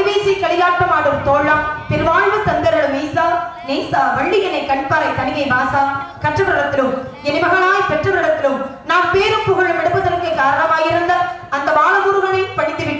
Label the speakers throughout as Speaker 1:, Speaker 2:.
Speaker 1: கொடிவீசி களியாட்டம் ஆடும் தோழம் திருவாழ்வு தந்தரலும் ஈசா நேசா வள்ளியனை கண்பாறை தனியை வாசா. கற்றவரிடத்திலும் என் மகனாய் பெற்றவரிடத்திலும் நான் பேரும் புகழும் எடுப்பதற்கு காரணமாயிருந்த அந்த பாலகுருகளை படித்துவிட்டு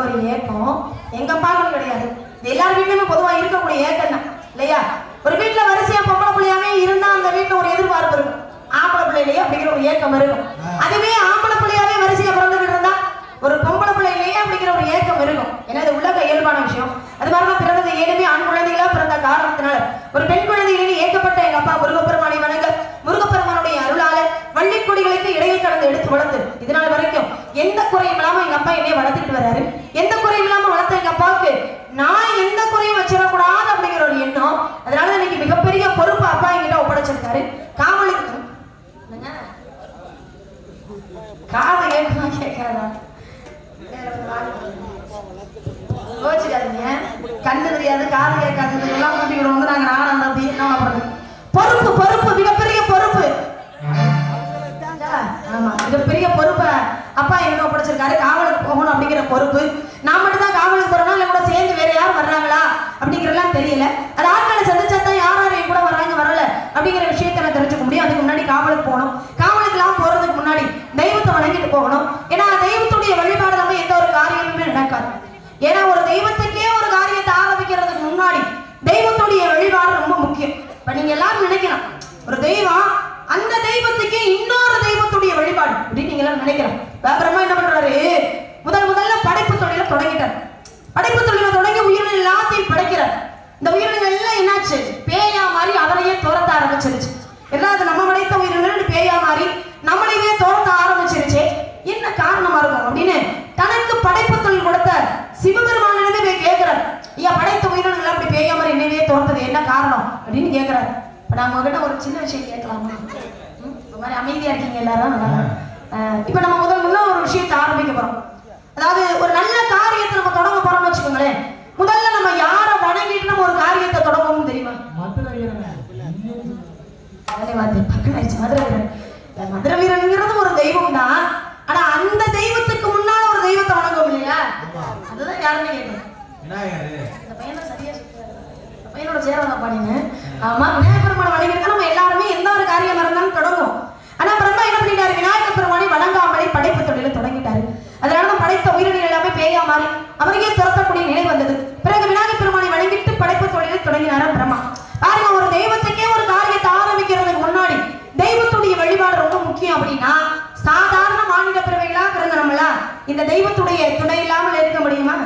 Speaker 1: ஒரு ஏக்கம் எங்க அப்பாவுக்கு கிடையாது. எல்லார் வீட்லயுமே பொதுவா இருக்கக்கூடிய ஏக்கம் தான். இல்லையா? ஒரு வீட்ல வரிசையா பொம்பளை பிள்ளையாவே இருந்தா அந்த வீட்ல ஒரு எதிர்பார்ப்பு இருக்கும். ஆம்பளை பிள்ளையிலேயே அப்படிங்கிற ஒரு ஏக்கம் இருக்கும். அதுவே ஆம்பளை பிள்ளையாவே வரிசையா பிறந்துகிட்டு இருந்தா ஒரு பொம்பளை பிள்ளையிலேயே அப்படிங்கிற ஒரு ஏக்கம் இருக்கும். ஏன்னா இது உலக இயல்பான விஷயம். அது மாதிரிதான் பிறந்தது ஏழுமே ஆண் குழந்தைகளா பிறந்த காரணத்தினால. ஒரு பெண் குழந்தைகளில் ஏக்கப்பட்ட எங்க அப்பா முருகப்பெருமானை வணங்க முருகப்பெருமானுடைய அருளால வள்ளிக்கொடிகளுக்கு இடையில் கடந்து எடுத்து வளர்ந்து இதனால் வரைக்கும் எந்த குறையும் இல்லாம எங்க அப்பா என்னைய வளர்த்துட்டு வர்றாரு எந்த குறையும் இல்லாம வளர்த்த எங்க அப்பாவுக்கு நான் எந்த குறையும் வச்சிடக்கூடாது அப்படிங்கிற ஒரு எண்ணம். அதனால இன்னைக்கு மிகப்பெரிய பொறுப்பு அப்பா என்கிட்ட ஒப்படைச்சிருக்காரு. காவலுக்கு என்னங்க? காதை கேட்கணுமா கேட்காதா? யோசிக்காதீங்க. கண்ணு தெரியாது காது கேட்காது. எல்லாம் கூட்டிக்கிறோம் வந்து நாங்க நானும் அந்த பொறுப்பு பொறுப்பு. மிகப்பெரிய பொறுப்பை அப்பா எங்க ஒப்படைச்சிருக்காரு காவலுக்கு போகணும் அப்படிங்கிற பொறுப்பு. நான் மட்டும் தான் காவலுக்கு போறேனா இல்ல கூட சேர்ந்து வேற யாரும் வர்றாங்களா அப்படிங்கறதெல்லாம் தெரியல. அது ஆட்களை சந்திச்சா தான் யார் யாரையும் கூட வர்றாங்க வரல அப்படிங்கிற விஷயத்த நான் தெரிஞ்சுக்க முடியும். அதுக்கு முன்னாடி காவலுக்கு போகணும். காவலுக்குலாம் போறதுக்கு முன்னாடி தெய்வத்தை வணங்கிட்டு போகணும். ஏன்னா தெய்வத்துடைய வழிபாடு நம்ம எந்த ஒரு காரியமுமே நடக்காது. ஏன்னா ஒரு தெய்வத்துக்கே ஒரு காரியத்தை ஆரம்பிக்கிறதுக்கு முன்னாடி தெய்வத்துடைய வழிபாடு ரொம்ப முக்கியம். இப்ப நீங்க எல்லாரும் நினைக்கலாம் ஒரு தெய்வம் அந்த தெய்வத்தை தெய்வத்துடைய அப்படின்னு நீங்க எல்லாம் நினைக்கலாம் பிரம்மா என்ன பண்றாரு? முதல் முதல்ல படைப்பு தொழில தொடங்கிட்டார். படைப்பு தொழில தொடங்கி உயிரினங்கள் எல்லாத்தையும் படைக்கிறார். இந்த உயிரினங்கள் எல்லாம் என்னாச்சு? பேயா மாதிரி அவரையே துரத்த ஆரம்பிச்சிருச்சு. எல்லாம் நம்ம படைத்த உயிரினங்கள் பேயா மாதிரி நம்மளையே துரத்த ஆரம்பிச்சிருச்சு. என்ன காரணமா இருக்கும் அப்படின்னு தனக்கு படைப்பு தொழில் கொடுத்த சிவபெருமானிடமே போய் கேட்கிறார். ஐயா படைத்த உயிரினங்கள் அப்படி பேயா மாதிரி என்னவே துரத்தது? என்ன காரணம்? அப்படின்னு கேட்கிறார். இப்ப நான் உங்ககிட்ட ஒரு சின்ன விஷயம் கேட்கலாமா? இந்த மாதிரி அமைதியா இருக்கீங்க எல்லாரும் இப்ப நம்ம முதல் முதல்ல ஒரு விஷயத்தை ஆரம்பிக்க போறோம். அதாவது ஒரு நல்ல காரியத்தை நம்ம தொடங்க போறோம்னு வச்சுக்கோங்களேன். முதல்ல நம்ம யாரை வணங்கிட்டு நம்ம ஒரு காரியத்தை தொடங்குவோம்னு தெரியுமா? மாதிரி வீரன்ங்கிறது ஒரு தெய்வம் தான் ஆனா அந்த தெய்வத்துக்கு முன்னால ஒரு தெய்வத்தை வணங்கும் இல்லையா? அதுதான் யாருமே கேட்டேன். இந்த பையனை சரியா பையனோட சேரவங்க பாடிங்க ஆமா விநாயகர் பெருமானை வணங்கிருக்கா நம்ம எல்லாருமே எந்த ஒரு காரியம் இருந்தாலும் தொடங்கும் ஆனா என்ன பண்ணிட்டாரு? விநாயகர் பெருமானை வணங்காமலே படைப்பு தொழில தொடங்கிட்டாரு. அதனால தான் படைத்த உயிரினங்கள் எல்லாமே பேயா மாறி அவருக்கே துரத்தக்கூடிய நிலை வந்தது. பிறகு விநாயகர் பெருமானை வணங்கிட்டு படைப்பு தொழிலை தொடங்கினாரா பிரம்மா. பாருங்க ஒரு தெய்வத்துக்கே ஒரு காரியத்தை ஆரம்பிக்கிறதுக்கு முன்னாடி தெய்வத்துடைய வழிபாடு ரொம்ப முக்கியம் அப்படின்னா சாதாரண மாநில பிறவைகளா பிறந்த நம்மளா இந்த தெய்வத்துடைய துணை இல்லாமல் இருக்க முடியுமா?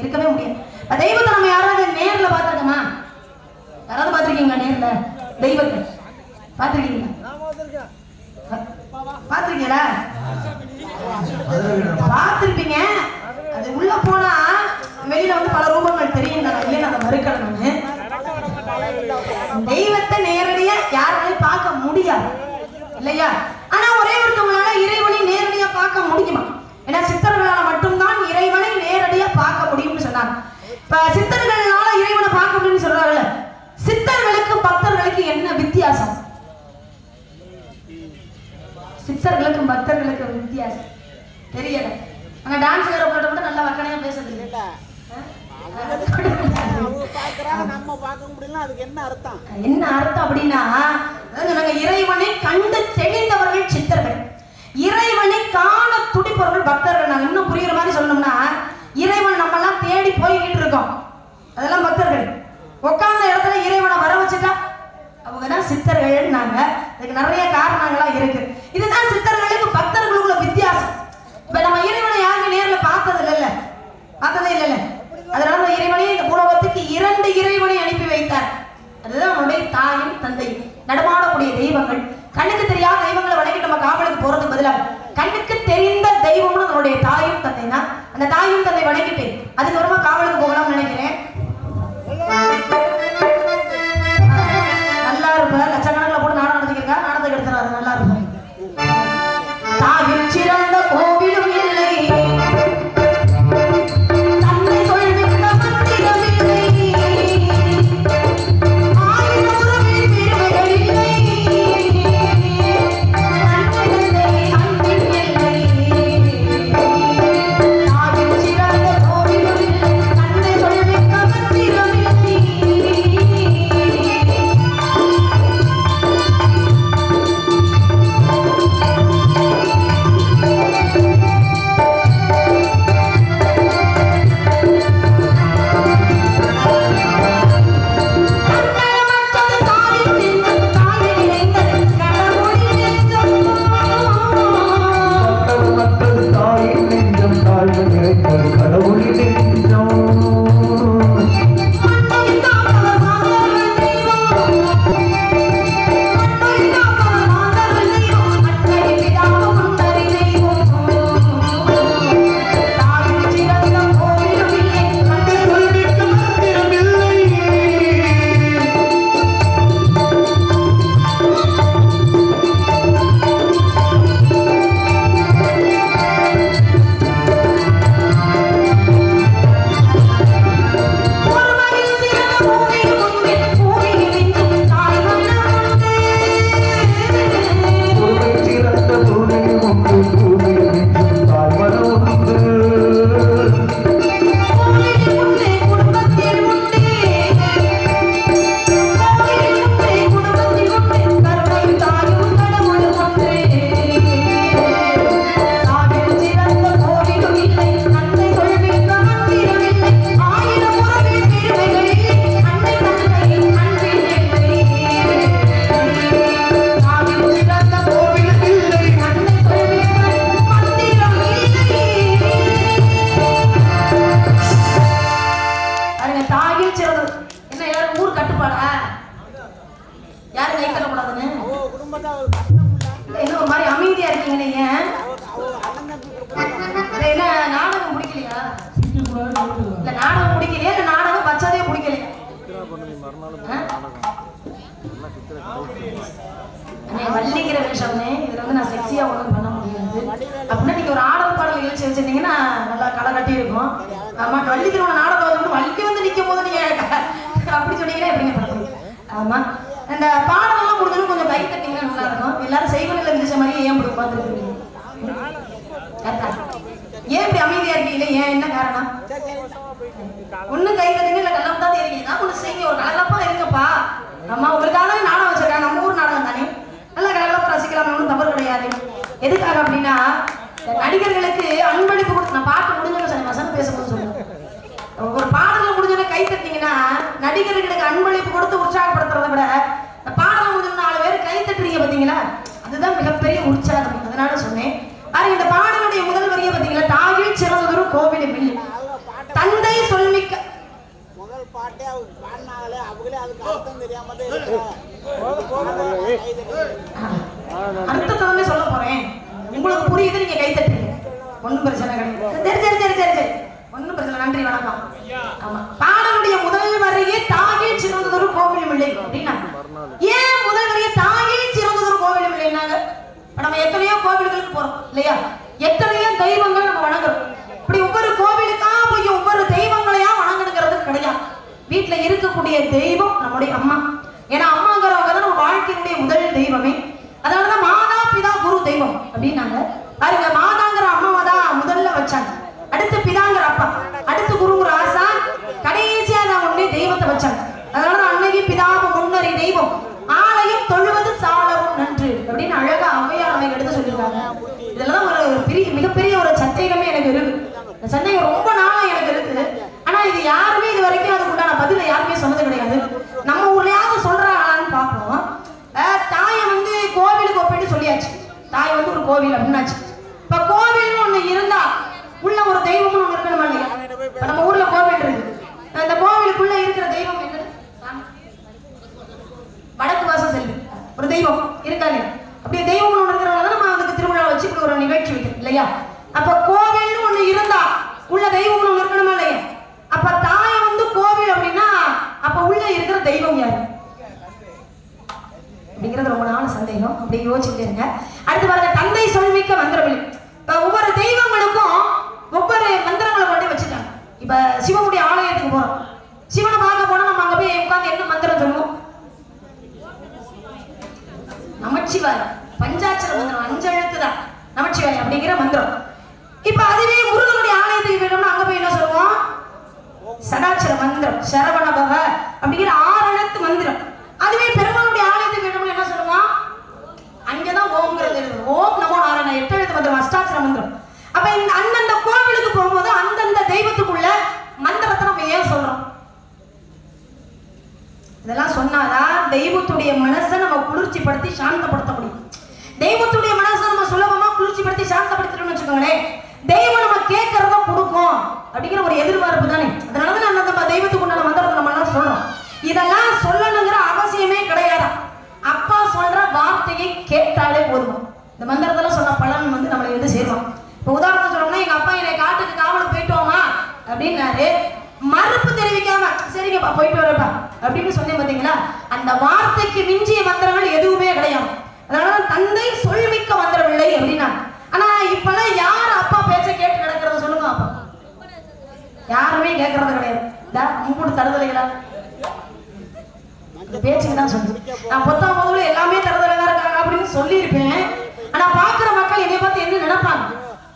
Speaker 1: இருக்கவே முடியாது. தெய்வத்தை நம்ம யாராவது நேர்ல பார்த்திருக்கோமா யாராவது பார்த்திருக்கீங்களா நேர்ல தெய்வத்தை பார்த்திருக்கீங்களா பார்த்திருக்கீங்களா பார்த்திருப்பீங்க அது உள்ள போனா வெளியில வந்து பல ரூபங்கள் தெரியும் நான் இல்லைன்னு அதை மறுக்கல நானு தெய்வத்தை நேரடியா யாராலையும் பார்க்க முடியாது இல்லையா ஆனா ஒரே ஒருத்தவங்களால இறைவனை நேரடியா பார்க்க முடியுமா ஏன்னா சித்தர்களால மட்டும்தான் இறைவனை நேரடியா பார்க்க முடியும்னு சொன்னாங்க இப்ப சித்தர்களால இறைவனை பார்க்க முடியும்னு சொல்றாங்கல்ல சித்தர்களுக்கு பக்தர்களுக்கு என்ன வித்தியாசம் சித்தர்களுக்கும் பக்தர்களுக்கும் வித்தியாசம் தெரியல அங்க டான்ஸ் வேற போட்டு மட்டும் நல்லா வக்கனையா பேசுறது இல்ல
Speaker 2: பார்க்கறாங்க நம்ம பார்க்க முடியல அதுக்கு என்ன அர்த்தம்?
Speaker 1: என்ன அர்த்தம் அப்படின்னா நாங்க இறைவனை கண்டு தெளிந்தவர்கள் சித்தர்கள். இறைவனை காண துடிப்பவர்கள் பக்தர்கள். நாங்க இன்னும் புரியுற மாதிரி சொல்லணும்னா இறைவன் நம்ம எல்லாம் தேடி போய்கிட்டு இருக்கோம். அதெல்லாம் பக்தர்கள். உட்கார்ந்த இடத்துல இறைவனை வர வச்சுட்டா அவங்க தான் சித்தர்கள் நாங்க. இதுக்கு நிறைய காரணங்கள்லாம் இருக்கு. இதுதான் சித்தர்களுக்கு பக்தர்களுக்குள்ள வித்தியாசம். இப்ப நம்ம இறைவனை யாருமே நேரில் பார்த்தது இல்லைல்ல பார்த்ததே இல்லைல்ல. அதனால இறைவனே இந்த பூலோகத்துக்கு இரண்டு இறைவனை அனுப்பி வைத்தார். அதுதான் நம்முடைய தாயும் தந்தையும். நடமாடக்கூடிய தெய்வங்கள். கண்ணுக்கு தெரியாத தெய்வங்களை வழங்கிட்டு நம்ம காவலுக்கு போறது பதிலாக கண்ணுக்கு தெரிந்த தெய்வம்னு நம்மளுடைய தாயும் தந்தை தான். அந்த தாயும் ஆமா வள்ளிக்கிற ஒரு நாடகம் வந்து வள்ளி வந்து நிற்கும் போது நீங்க அப்படி சொன்னீங்கன்னா எப்படிங்க ஆமா. அந்த பாடம் எல்லாம் முடிஞ்சது கொஞ்சம் கை தட்டிங்கன்னா நல்லா இருக்கும். எல்லாரும் செய்வனில் இருந்துச்ச மாதிரியே ஏன் இப்படி உட்காந்துருக்கீங்க ஏன் இப்படி அமைதியா இருக்கீங்களே ஏன் என்ன காரணம்? ஒண்ணு கை தட்டுங்க இல்ல கல்லாம் தான் தெரியுங்க நான் ஒண்ணு செய்யுங்க ஒரு கலகலப்பா இருங்கப்பா. அம்மா உங்களுக்காக நாடகம் வச்சிருக்காங்க. நம்ம ஊர் நாடகம் தானே. நல்லா கலகலப்பா ரசிக்கலாம் ஒன்றும் தவறு கிடையாது. எதுக்காக அப்படின்னா நடிகர்களுக்கு அன்பளிப்பு கொடுத்து நான் பாட்டு முடிஞ்சவங்க சொன்னேன் வசனம் பேசும்போது சொல்லுவேன். ஒரு பாடல முடிஞ்சோடனே கை தட்டிங்கன்னா நடிகர்களுக்கு அன்பளிப்பு கொடுத்து உற்சாகப்படுத்துறதை விட இந்த பாடல முடிஞ்சோன்னு நாலு பேர் கை தட்டுறீங்க பாத்தீங்களா அதுதான் மிகப்பெரிய உற்சாகம். அதனால சொன்னேன். பாருங்க இந்த பாடலுடைய முதல் வரியை பாத்தீங்களா தாயில் சிறந்ததொரு கோவில் மில்லி தந்தை சொல்மிக்க
Speaker 2: முதல் பாட்டே அவங்க பாடினாங்களே அவங்களே அதுக்கு அர்த்தம் தெரியாம
Speaker 1: அர்த்தத்தை வந்து சொல்ல போறேன். உங்களுக்கு புரியுது நீங்க கை தட்டுறீங்க. ஒண்ணும் பிரச்சனை கிடையாது. சரி சரி சரி சரி சரி. ஒண்ணும் பிரச்சனை இல்லை. நன்றி வணக்கம். ஆமா. பாடலுடைய முதல் வரையே தாயில் சிறந்ததொரு கோவிலும் இல்லை. அப்படின்னா ஏன் முதல் வரையே தாயில் சிறந்ததொரு கோவிலும் இல்லைன்னாங்க நம்ம எத்தனையோ கோவில்களுக்கு போறோம் இல்லையா? எத்தனையோ தெய்வங்கள் நம்ம வணங்குறோம். இப்படி ஒவ்வொரு கோவிலுக்கா போய் ஒவ்வொரு தெய்வங்களையா வணங்கணுங்கிறது கிடையாது. வீட்டுல இருக்கக்கூடிய தெய்வம் நம்முடைய அம்மா. ஏன்னா அம்மாங்கிறவங்க தான் நம்ம வாழ்க்கையினுடைய முதல் தெய்வமே. அதனாலதான் மாதா பிதா குரு தெய்வம். அப்படின்னாங்க. பாருங்க மாதா அம்மாவை தான் முதல்ல வச்சாங்க அடுத்து பிதாங்கிற அப்பா அடுத்து குருங்கிற ஆசா கடைசியா நான் உடனே தெய்வத்தை வச்சாங்க அதனாலதான் அன்னைக்கு பிதாவை முன்னறி தெய்வம் ஆலயம் தொழுவது சாலவும் நன்று அப்படின்னு அழகா அம்மையார் அமைக்க எடுத்து சொல்லியிருக்காங்க இதெல்லாம் ஒரு பெரிய மிகப்பெரிய ஒரு சந்தேகமே எனக்கு இருக்கு இந்த சந்தேகம் ரொம்ப நாளா எனக்கு இருக்குது ஆனா இது யாருமே இது வரைக்கும் அதுக்கு உண்டான பதில யாருமே சொன்னது கிடையாது நம்ம ஊர்லயாவது சொல்றாங்களான்னு பார்ப்போம் அஹ் தாயை வந்து கோவிலுக்கு ஒப்பிட்டு சொல்லியாச்சு தாய் வந்து ஒரு கோவில் அப்படின்னாச்சு இப்ப கோவில்னு ஒண்ணு இருந்தா உள்ள ஒரு தெய்வம்னு ஒண்ணு இருக்கணுமா இல்லையா இப்ப நம்ம ஊர்ல கோவில் இருக்கு அந்த கோவிலுக்குள்ள இருக்கிற தெய்வம் என்னது சாமி. வடக்கு வாசல் செல்வி ஒரு தெய்வம் இருக்காது. அப்படியே தெய்வம் ஒண்ணு தான் நம்ம அதுக்கு திருவிழா வச்சு இப்படி ஒரு நிகழ்ச்சி வைக்கிறோம் இல்லையா? அப்ப கோவில்னு ஒண்ணு இருந்தா உள்ள தெய்வம் ஒண்ணு இருக்கணுமா இல்லையா? அப்ப தாய வந்து கோவில் அப்படின்னா அப்ப உள்ள இருக்கிற தெய்வம் யாரு? அப்படிங்கிறது ரொம்ப நாள் சந்தேகம். அப்படி யோசிச்சுட்டு இருங்க. அடுத்து பாருங்க தந்தை சொல்மிக்க மந்திரவில் இப்ப ஒவ்வொரு தெய்வங்களுக்கும் ஒவ்வொரு மந்திரங்களை கொண்டு வச்சுட்டாங்க இப்ப சிவனுடைய ஆலயத்துக்கு போறோம். சிவனை பார்க்க போனா நம்ம அங்க போய் உட்காந்து என்ன மந்திரம் சொல்லுவோம்? நமச்சிவாயம். பஞ்சாட்சர மந்திரம் அஞ்சு எழுத்து தான் நமச்சிவாயம் அப்படிங்கிற மந்திரம். இப்ப அதுவே முருகனுடைய ஆலயத்துக்கு போயிட்டோம்னா அங்க போய் என்ன சொல்லுவோம்? சடாட்சர மந்திரம் சரவணபவ அப்படிங்கிற ஆறு எழுத்து மந்திரம். அதுவே பெருமாளுடைய ஆலயத்துக்கு போயிட்டோம்னா என்ன சொல்லுவோம்? அங்கதான் ஓம்ங்கிறது ஓம் நமோ நாராயண எட்டு எழுத்து மந்திரம் அஷ்டாட்சர மந்திரம். அப்ப இந்த அந்தந்த கோவிலுக்கு போகும்போது அந்தந்த தெய்வத்துக்குள்ள மந்திரத்தை நம்ம ஏன் சொல்றோம்? இதெல்லாம் சொன்னாதான் தெய்வத்துடைய மனசை நம்ம குளிர்ச்சிப்படுத்தி சாந்தப்படுத்த முடியும் தெய்வத்துடைய மனசை நம்ம சுலபமா குளிர்ச்சிப்படுத்தி சாந்தப்படுத்திட்டோம்னு வச்சுக்கோங்களேன். தெய்வம் நம்ம கேட்கறத கொடுக்கும் அப்படிங்கிற ஒரு எதிர்பார்ப்பு தானே. அதனாலதான் நான் நம்ம தெய்வத்துக்கு உண்டான மந்திரத்தை நம்ம எல்லாம் சொல்றோம். இதெல்லாம் சொல்லணுங்கிற அவசியமே கிடையாது? அப்பா சொல்ற வார்த்தையை கேட்டாலே போதும். இந்த மந்திரத்தெல்லாம் சொன்ன பலன் வந்து நம்மளை வந்து சேரும் இப்போ உதாரணம் சொல்லணும்னா எங்க அப்பா என்னை காட்டுக்கு காவலுக்கு போயிட்டு வாமா அப்படின்னாரு. மறுப்பு தெரிவிக்காம சரிங்கப்பா போயிட்டு வரப்பா அப்படின்னு சொன்னேன் பார்த்தீங்களா அந்த வார்த்தைக்கு மிஞ்சிய மந்திரங்கள் எதுவுமே கிடையாது. அதனால தந்தை சொல்மிக்க மந்திரமில்லை அப்படின்னா ஆனா இப்பெல்லாம் யார் அப்பா பேச்ச கேட்டு நடக்கிறத சொல்லுங்க அப்பா. யாருமே கேட்கறது கிடையாது. இதா மூணு தருதலைகளா? இந்த பேச்சுக்கு தான் சொல்லு நான் பொத்தாம் போதுல எல்லாமே தருதலையா இருக்காங்க அப்படின்னு சொல்லியிருப்பேன். ஆனா பாக்குற மக்கள் என்னை பார்த்து என்ன நினைப்பாங்க?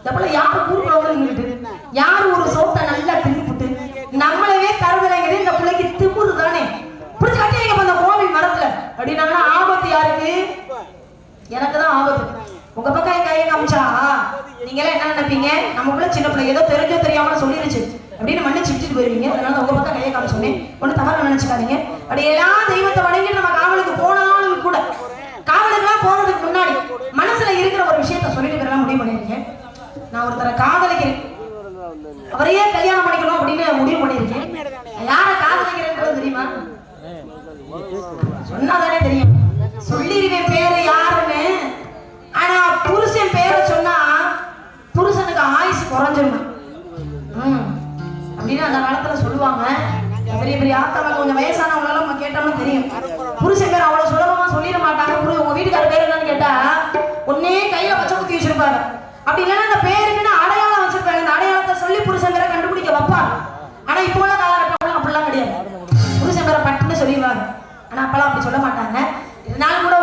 Speaker 1: இந்த போல யாரு ஊருக்குள்ள யார் ஒரு சோத்தை நல்லா தின்னுப்புட்டு நம்மளவே தருதலைங்கிறது இந்த பிள்ளைக்கு பிடிச்சு கட்டி அந்த கோவில் மரத்துல. அப்படின்னாங்கன்னா ஆபத்து யாருக்கு? எனக்கு தான் ஆபத்து. உங்க பக்கம் என் கையை காமிச்சா? நீங்க எல்லாம் என்ன நினைப்பீங்க? நமக்குள்ள சின்ன பிள்ளை ஏதோ தெரிஞ்சோ தெரியாம சொல்லிருச்சு. அப்படின்னு மன்னிச்சு சிரிச்சுட்டு போயிருவீங்க. அதனால உங்க பக்கம் கையை காமிச்சோன்னே ஒண்ணு தவறு நினைச்சுக்காதீங்க. அப்படி எல்லா தெய்வத்தை வணங்கி நம்ம காவலுக்கு போனாலும் கூட காவலுக்குலாம் போறதுக்கு முன்னாடி மனசுல இருக்கிற ஒரு விஷயத்த சொல்லிட்டு போயிடலாம் முடிவு பண்ணிருக்கேன் நான் ஒருத்தரை காதலிக்கிறேன். அவரையே கல்யாணம் பண்ணிக்கணும் அப்படின்னு முடிவு பண்ணிருக்கேன் யாரை காதலிக்கிறேன்றது தெரியுமா? சொன்னாதானே தெரியும்? சொல்லிருவேன் பேரு யாருன்னு? ஆனா புருஷன் பேரை சொன்னா புருஷனுக்கு ஆயுசு குறைஞ்சிருமா? ம். அப்படின்னு அந்த காலத்துல சொல்லுவாங்க. பெரிய பெரிய ஆத்தவங்க கொஞ்சம் வயசானவங்க கேட்டோம்னா தெரியும். புருஷன் பேர் அவ்வளவு சுலபமா சொல்லிட மாட்டாங்க. புரு உங்க வீட்டுக்கார பேர் என்னன்னு கேட்டா ஒன்னே கையில வச்ச குத்தி வச்சிருப்பாங்க அப்படி இல்லைன்னா ஆனால் அப்பெல்லாம் அப்படி சொல்ல மாட்டாங்க. இருந்தாலும் கூட